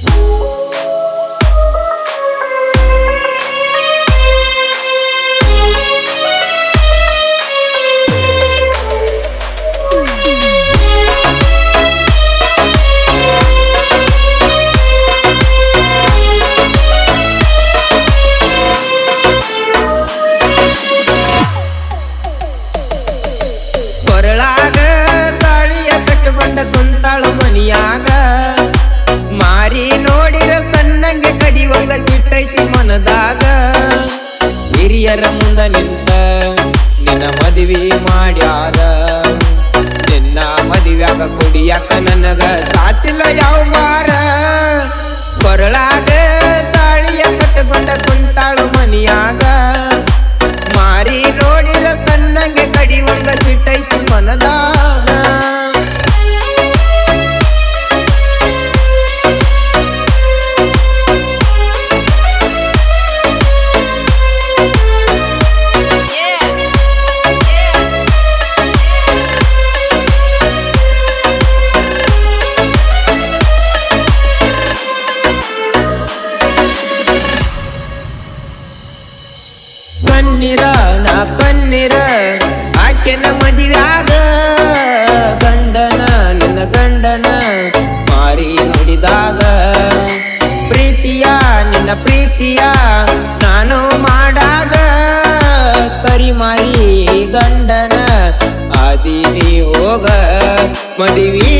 Thank. ಹಿರಿಯರ ಕಣ್ಣಿರ ನಾ ಕಣ್ಣಿರ ಆಕೆನ ಮದಿವ್ಯಾಗ ಗಂಡನ, ನನ್ನ ಗಂಡನ ಮಾರಿ ನುಡಿದಾಗ, ಪ್ರೀತಿಯ, ನಿನ್ನ ಪ್ರೀತಿಯ ನಾನು ಮಾಡಾಗ ಪರಿಮಾರಿ ಗಂಡನ ಆದಿನಿ ಹೋಗ, ಮದುವೆ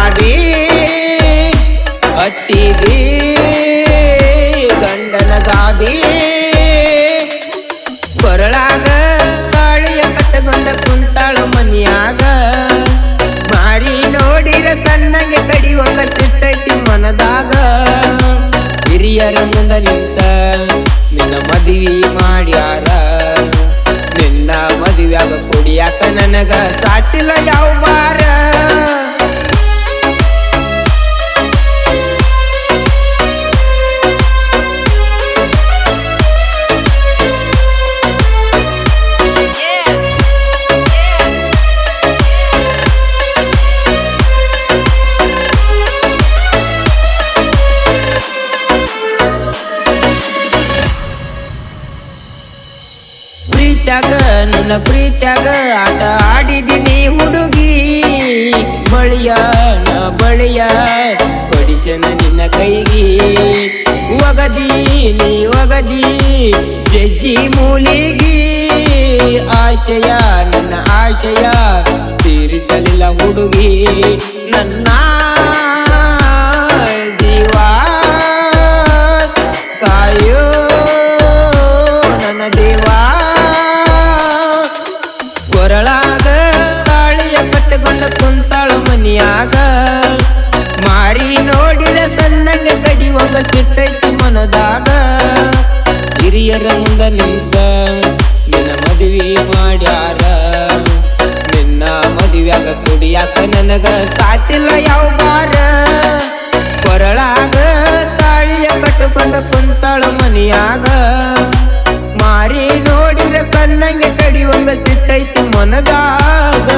ಆದಿ ಗಂಡನ ಗಾದಿ. ಕಡಿಯುವಂಗ ಸಿಟ್ಟೈತಿ ಮನದಾಗ. ಹಿರಿಯರ ಮುಂದ ನಿಂತ ನಿನ್ನ ಮದುವೆ ಮಾಡ್ಯಾರ. ನಿನ್ನ ಮದುವ್ಯಾಗ ಕುಡಿಯಾಕ ನನಗ ಸಾಟಿಲ್ಲ ಯಾವ ಪ್ರೀತ್ಯಾಗ, ನನ್ನ ಪ್ರೀತ್ಯಾಗ ಆಟ ಆಡಿದೀನಿ ಹುಡುಗಿ. ಬಳಿಯ ಬಳಿಯ ಕೊಡಿಸನ ನಿನ್ನ ಕೈಗಿ. ಒಗದಿ ನೀ ಒಗದಿ, ಜಜ್ಜಿ ಮೂಲಿಗಿ. ಆಶಯ, ನನ್ನ ಆಶಯ, ತೀರಿಸಲಿಲ್ಲ ಹುಡುಗಿ. கிடைத்து ಮನದಾಗ ಹಿರಿಯರ ಮುಂದ ನಿಂತ ನಿನ್ನ ಮದುವೆ ಮಾಡ್ಯಾರ ನಿನ್ನ ಮದುವೆಯಾಗ ಕುಡಿಯಾಕ ನನಗ ಸಾತಿಲ್ಲ ಯಾವ ಬಾರ ಕೊರಳಾಗ ತಾಳಿಯ ಕಟ್ಟುಕೊಂಡ ಕುಂತಾಳ ಮನಿಯಾಗ ಮಾರಿ ನೋಡಿರ ಸಣ್ಣಂಗೆ ಕಡಿಯೊಂದ ಸಿಟ್ಟೈತಿ ಮನದಾಗ